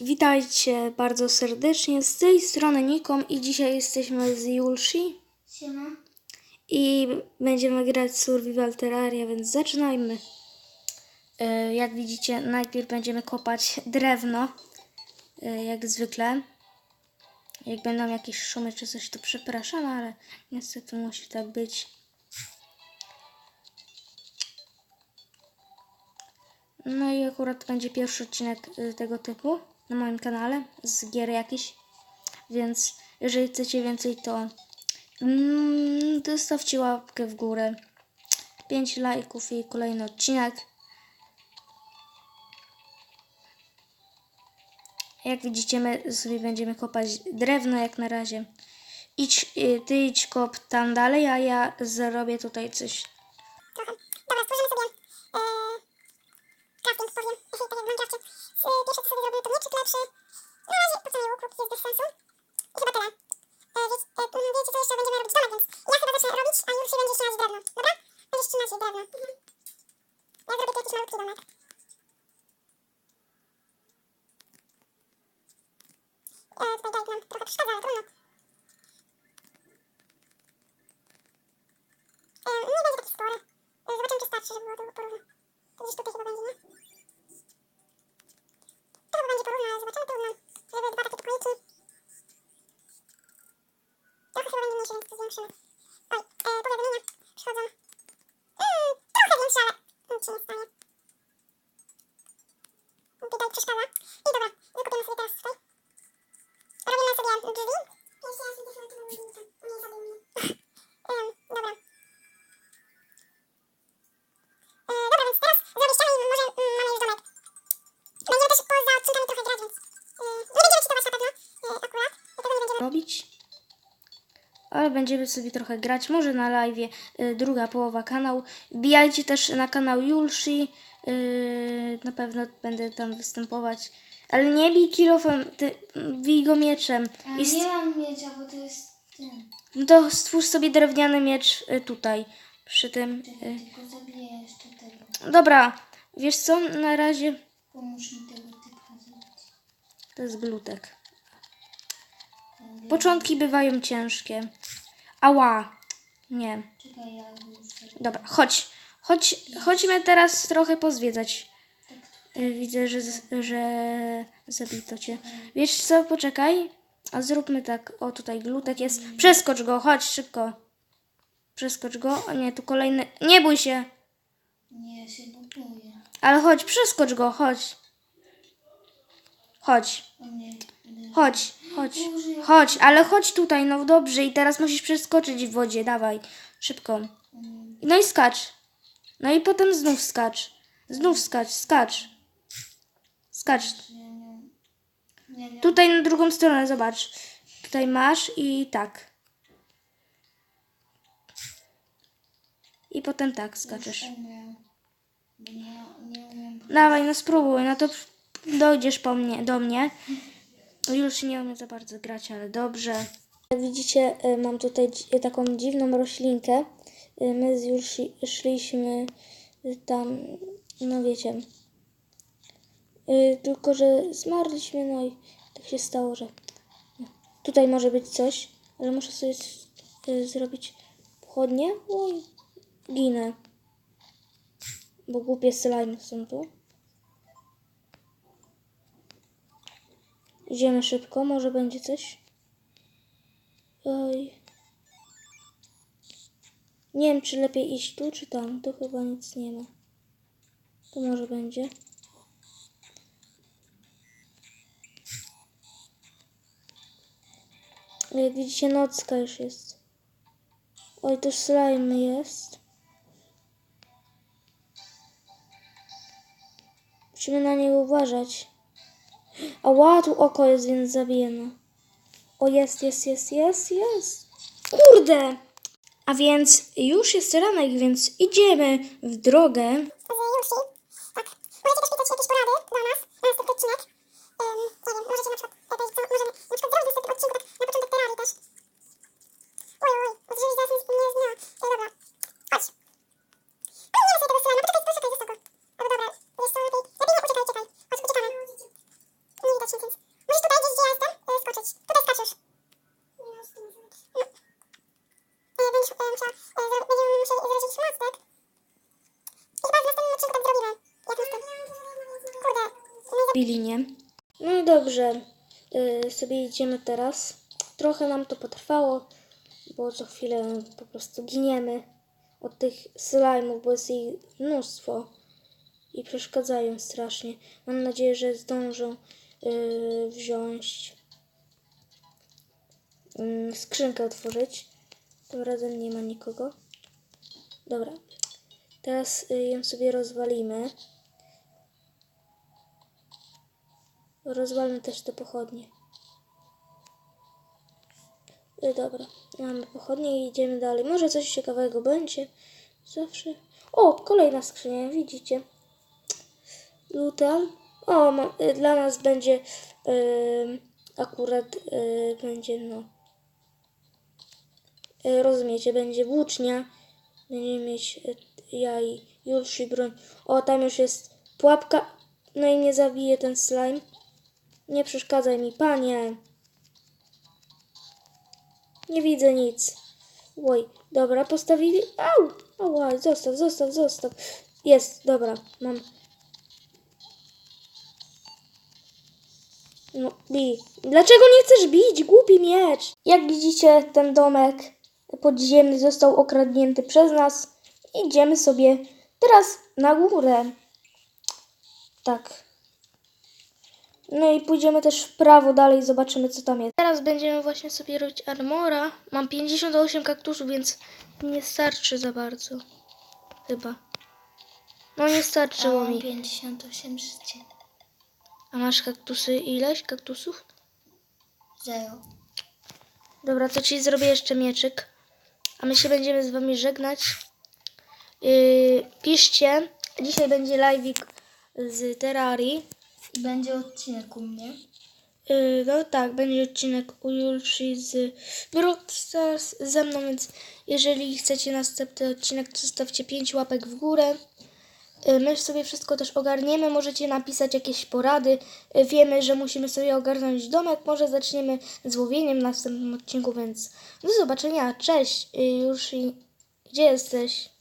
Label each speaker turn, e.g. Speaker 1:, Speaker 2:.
Speaker 1: Witajcie bardzo serdecznie. Z tej strony Nikom i dzisiaj jesteśmy z Julshi
Speaker 2: Siema.
Speaker 1: i będziemy grać Survival Terraria, więc zaczynajmy. E, Jak widzicie, najpierw będziemy kopać drewno, e, jak zwykle. Jak będą jakieś szumy czy coś, to przepraszam, ale niestety musi tak być. No i akurat będzie pierwszy odcinek y, tego typu na moim kanale z gier jakiś. Więc jeżeli chcecie więcej, to mm, zostawcie łapkę w górę. 5 lajków i kolejny odcinek. Jak widzicie, my sobie będziemy kopać drewno jak na razie. Idź, y, ty idź kop tam dalej, a ja zrobię tutaj coś.
Speaker 2: Trochę. Dobra, stworzymy sobie e, crafting, powiem, tak jak w Minecrafcie. E, pierwsze co sobie lepszy. Na razie po co mi łuk, jest bez sensu. I chyba tyle. E, wiecie, e, mm, wiecie co jeszcze będziemy robić domek, więc ja chyba zacznę robić, a już będzie ścinać drewno. Dobra? Będziesz ścinać drewno. Mhm. Ja zrobię tu jakiś malutki domek. E, tutaj dajk nam trochę przeszkadza, ale trudno. E, nie będzie taki spory. E, zobaczymy czy starczy, żeby było To gdzieś tutaj chyba będzie, nie? To chyba będzie porówno, ale zobaczymy trudno. Żeby dwa takie pokoiki. Trochę chyba będzie mniejsze, więc to zwiększymy. Oj, e, powiadomienia przychodzą. Mm, trochę większe, ale nic się nie stanie. Tutaj przeszkadza. I dobra, wykupiemy sobie teraz tutaj. Robimy sobie drzwi. Jeszcze raz łazienkę. Nie zabił mnie. Em, Dobra.
Speaker 1: Ale będziemy sobie trochę grać, może na live, y, druga połowa kanału. Wbijajcie też na kanał Julshi, y, na pewno będę tam występować. Ale nie bij kilofem, ty bij go mieczem.
Speaker 3: A
Speaker 1: I st-
Speaker 3: nie mam miecza, bo to jest ten.
Speaker 1: no to stwórz sobie drewniany miecz y, tutaj, przy tym.
Speaker 3: Tylko zabiję jeszcze tego.
Speaker 1: Dobra, wiesz co, na razie
Speaker 3: Pomóż mi tego typa zabić.
Speaker 1: to jest glutek. Początki bywają ciężkie. Ała, nie.
Speaker 3: Czekaj, ja.
Speaker 1: Dobra, chodź. Chodź, chodźmy teraz trochę pozwiedzać. Y, Widzę, że, że zabito cię. Wiesz co, poczekaj. A zróbmy tak. O, tutaj glutek jest. Przeskocz go, chodź szybko. Przeskocz go. O nie, tu kolejny. Nie bój się.
Speaker 3: Nie, się buduję.
Speaker 1: Ale chodź, przeskocz go, chodź. Chodź, chodź, chodź. Chodź, ale chodź tutaj, no dobrze. I teraz musisz przeskoczyć w wodzie, dawaj. Szybko.
Speaker 3: Mm,
Speaker 1: No i skacz. No i potem znów skacz. Znów skacz, skacz. Skacz. Tutaj na drugą stronę, zobacz. Tutaj masz i tak. I potem tak skaczesz. Dawaj, no spróbuj, no to dojdziesz po mnie, do mnie. Już nie umiem za bardzo grać, ale dobrze. Widzicie, y, mam tutaj dzi- taką dziwną roślinkę. Y, My już szliśmy y, tam, no wiecie. Y, Tylko, że zmarliśmy, no i tak się stało, że tutaj może być coś, ale muszę sobie y, zrobić pochodnie. Oj, ginę. Bo głupie slime są tu. Idziemy szybko, może będzie coś. Oj. Nie wiem, czy lepiej iść tu, czy tam. Tu chyba nic nie ma. Tu może będzie. Jak widzicie, nocka już jest. Oj, tu slime jest. Musimy na niego uważać. A ła, tu oko jest, więc zabijemy. O, jest, jest, jest, jest, jest. Kurde! A więc już jest ranek, więc idziemy w drogę.
Speaker 2: z Julsi. Tak. Możecie też pisać jakieś porady dla nas na następny odcinek. Um, nie wiem, możecie na przykład powiedzieć, co możemy na przykład zrobić w następnym odcinku, tak na początek terrarii też. Oj, oj, oj, od żebyś zaraz nie nie zmieniła. Ej, dobra, chodź. A nie sobie tego slajma, poczekaj, poczekaj, zostaw go. Ale dobra, wiesz co, lepiej, lepiej nie, poczekaj, czekaj. Chodź, uciekamy. Nie widać właśnie, więc możesz tutaj gdzieś, gdzie ja jestem, e, skoczyć. Tutaj skaczesz. No. E, Będziesz e, musiała, e, zro- będziemy musieli zrobić mostek. I chyba w następnym odcinku tak zrobimy. Jak mostek. Kurde.
Speaker 1: Nie? No dobrze. Y, sobie idziemy teraz. Trochę nam to potrwało, bo co chwilę po prostu giniemy od tych slajmów, bo jest ich mnóstwo i przeszkadzają strasznie. Mam nadzieję, że zdążą y, wziąć y, skrzynkę otworzyć. Tym razem nie ma nikogo. Dobra. Teraz y, ją sobie rozwalimy. Rozwalmy też te pochodnie. Y, dobra, mamy pochodnie i idziemy dalej. Może coś ciekawego będzie. Zawsze. O, kolejna skrzynia, widzicie. Lutal. O, ma, y, dla nas będzie y, akurat y, będzie no. Y, rozumiecie, będzie włócznia. Będziemy mieć y, ja i Julszy broń. O, tam już jest pułapka. No i nie zabije ten slime. Nie przeszkadzaj mi, panie. Nie widzę nic. Oj, dobra, postawili. Au! Ała, zostaw, zostaw, zostaw. Jest, dobra, mam. No, bij. Dlaczego nie chcesz bić? Głupi miecz. Jak widzicie, ten domek podziemny został okradnięty przez nas. Idziemy sobie teraz na górę. Tak. No i pójdziemy też w prawo dalej, zobaczymy co tam jest. Teraz będziemy właśnie sobie robić armora. Mam 58 kaktusów, więc nie starczy za bardzo. Chyba. No nie starczyło
Speaker 3: Mam
Speaker 1: mi.
Speaker 3: 58 życie.
Speaker 1: A masz kaktusy ileś kaktusów?
Speaker 3: Zero.
Speaker 1: Dobra, to ci zrobię jeszcze mieczyk. A my się będziemy z wami żegnać. Yy, piszcie. Dzisiaj będzie live'ik z Terrarii.
Speaker 3: Będzie odcinek u mnie.
Speaker 1: Yy, no tak, będzie odcinek u Julszy z Brawl Stars ze mną, więc jeżeli chcecie następny odcinek, to zostawcie 5 łapek w górę. Yy, My sobie wszystko też ogarniemy, możecie napisać jakieś porady. Yy, Wiemy, że musimy sobie ogarnąć domek, może zaczniemy z łowieniem w następnym odcinku, więc do zobaczenia, cześć yy, Julszy, gdzie jesteś?